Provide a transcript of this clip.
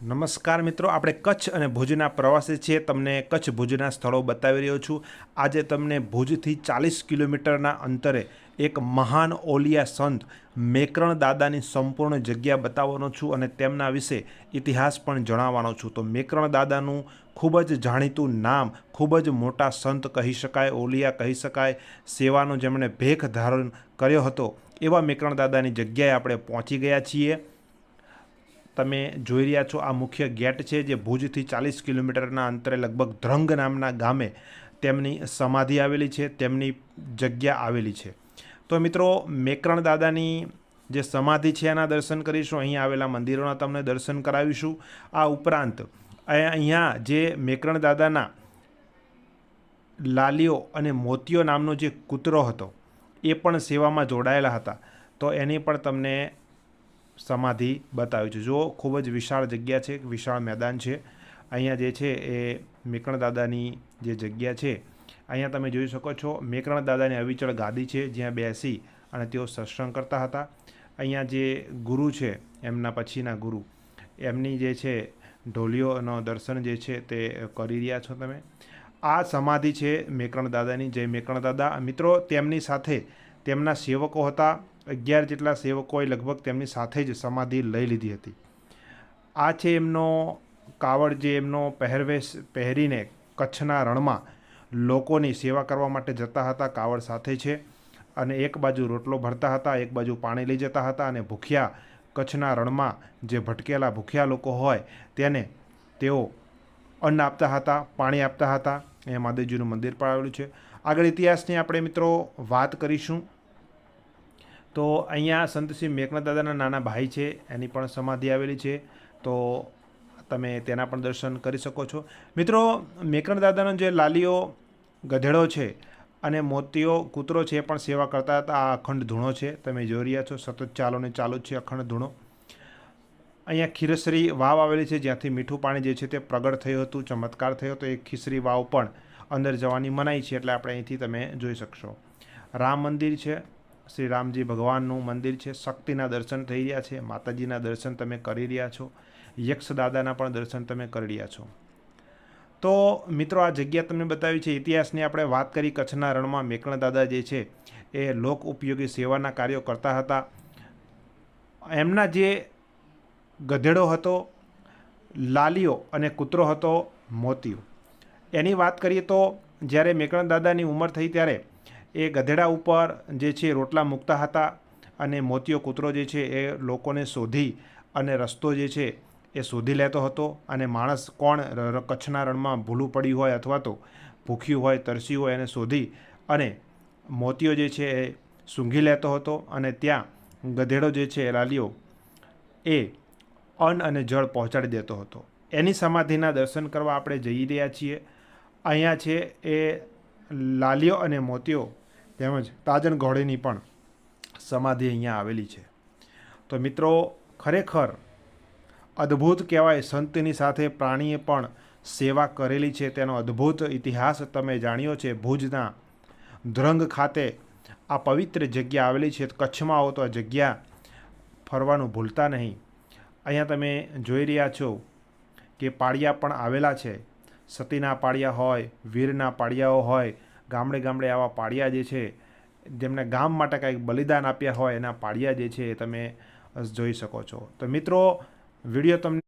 નમસ્કાર મિત્રો, આપણે કચ્છ અને ભુજના પ્રવાસી છીએ. તમને કચ્છ ભુજના સ્થળો બતાવી રહ્યો છું. આજે તમને ભુજથી ચાલીસ કિલોમીટરના અંતરે એક મહાન ઓલિયા સંત મેકરણ દાદાની સંપૂર્ણ જગ્યા બતાવવાનો છું અને તેમના વિશે ઇતિહાસ પણ જણાવવાનો છું. તો મેકરણ દાદાનું ખૂબ જ જાણીતું નામ, ખૂબ જ મોટા સંત કહી શકાય, ઓલિયા કહી શકાય, સેવાનો જેમણે ભેખ ધારણ કર્યો હતો, એવા મેકરણ દાદાની જગ્યાએ આપણે પહોંચી ગયા છીએ. તમે જોઈ રહ્યા છો આ મુખ્ય ગેટ છે જે ભુજથી ચાલીસ કિલોમીટરના અંતરે લગભગ ધ્રંગ નામના ગામે તેમની સમાધિ આવેલી છે, તેમની જગ્યા આવેલી છે. તો મિત્રો, મેકરણ દાદાની જે સમાધિ છે એના દર્શન કરીશું. અહીં આવેલા મંદિરોના તમને દર્શન કરાવીશું. આ ઉપરાંત અહીંયા- જે મેકરણ દાદાના લાલીઓ અને મોતીઓ નામનો જે કૂતરો હતો, એ પણ સેવામાં જોડાયેલા હતા. તો એની પણ તમને સમાધિ બતાવ્યું છે. જો ખૂબ જ વિશાળ જગ્યા છે વિશાળ મેદાન છે. અહીંયા જે છે એ મેકણ દાદાની જે જગ્યા છે, અહીંયા તમે જોઈ શકો છો, મેકરણ દાદાની અવિચળ ગાદી છે, જ્યાં બેસી અને તેઓ સત્સંગ કરતા હતા. અહીંયા જે ગુરુ છે, એમના પછીના ગુરુ, એમની જે છે ઢોલીઓનો દર્શન જે છે તે કરી રહ્યા છો તમે. આ સમાધિ છે મેકરણ દાદાની. જય મેકરણ દાદા. મિત્રો, તેમની સાથે તેમના સેવકો હતા. અગિયાર જેટલા સેવકોએ લગભગ તેમની સાથે જ સમાધિ લઈ લીધી હતી. આ છે એમનો કાવડ જે એમનો પહેરવેશ પહેરીને કચ્છના રણમાં લોકોની સેવા કરવા માટે જતા હતા. કાવડ સાથે છે અને એક બાજુ રોટલો ભરતા હતા, એક બાજુ પાણી લઈ જતા હતા અને ભૂખ્યા કચ્છના રણમાં જે ભટકેલા ભૂખ્યા લોકો હોય તેને તેઓ અન્ન આપતા હતા, પાણી આપતા હતા. એ મહાદેવજીનું મંદિર પણ આવેલું છે. આગળ ઇતિહાસની આપણે મિત્રો વાત કરીશું. તો અહીંયા સંતસિંહ મેઘનાથ દાદાના નાના ભાઈ છે, એની પણ સમાધિ આવેલી છે. તો તમે તેના પણ દર્શન કરી શકો છો. મિત્રો મેકરણ દાદાનો જે લાલીઓ ગધેડો છે અને મોતીઓ કૂતરો છે, એ પણ સેવા કરતા હતા. આ અખંડ ધૂણો છે. તમે જોઈ રહ્યા છો, સતત ચાલો ને ચાલુ છે અખંડ ધૂણો. અહીંયા ખીરસરી વાવ આવેલી છે, જ્યાંથી મીઠું પાણી જે છે તે પ્રગટ થયું હતું, ચમત્કાર થયો હતો. એ ખીસરી વાવ પણ અંદર જવાની મનાઈ છે, એટલે આપણે અહીંથી તમે જોઈ શકશો. રામ મંદિર છે. શ્રી રામજી ભગવાનનું મંદિર છે, શક્તિના દર્શન થઈ રહ્યા છે, માતાજીના દર્શન તમે કરી રહ્યા છો, યક્ષદાદાના પણ દર્શન તમે કરી રહ્યા છો. તો મિત્રો, આ જગ્યા તમને બતાવી છે, ઇતિહાસની આપણે વાત કરી, કચ્છના રણમાં મેકણ દાદા જે છે, એ લોક ઉપયોગી સેવાના કાર્યો કરતા હતા. એમના જે ગધેડો હતો, લાલીઓ અને કૂતરો હતો, મોતીઓ. એની વાત કરીએ તો, જ્યારે મેકણ દાદાની ઉંમર થઈ ત્યારે એ ગધેડા ઉપર જે છે રોટલા મૂકતા હતા અને મોતીયો કૂતરો જે છે એ લોકોને શોધી અને રસ્તો જે છે એ શોધી લેતો હતો અને માણસ કોણ કચ્છના રણમાં ભૂલું પડ્યું હોય અથવા તો ભૂખ્યું હોય, તરસ્યું હોય એને શોધી અને મોતીયો જે છે એ સૂંઘી લેતો હતો અને ત્યાં ગધેડો જે છે એ લાલીઓ એ અન્ન અને જળ પહોંચાડી દેતો હતો. એની સમાધિના દર્શન કરવા આપણે જઈ રહ્યા છીએ. અહીંયા છે એ લાલીઓ અને મોતીઓ, તેમજ તાજન ઘોડીની પણ સમાધિ અહીંયા આવેલી છે. તો મિત્રો, ખરેખર અદ્ભુત કહેવાય, સંતની સાથે પ્રાણીએ પણ સેવા કરેલી છે. તેનો અદ્ભુત ઇતિહાસ તમે જાણ્યો છે. ભુજના ધ્રંગ ખાતે આ પવિત્ર જગ્યા આવેલી છે. કચ્છમાં આવો તો આ જગ્યા ફરવાનું ભૂલતા નહીં. અહીંયા તમે જોઈ રહ્યા છો કે પાળિયા પણ આવેલા છે. સતીના પાળિયા હોય, વીરના પાળિયાઓ હોય, ગામડે ગામડે આવા પાળિયા જે છે, જેમને ગામ માટે કંઈક બલિદાન આપ્યા હોય એના પાળિયા જે છે એ તમે જોઈ શકો છો. તો મિત્રો, વીડિયો તમને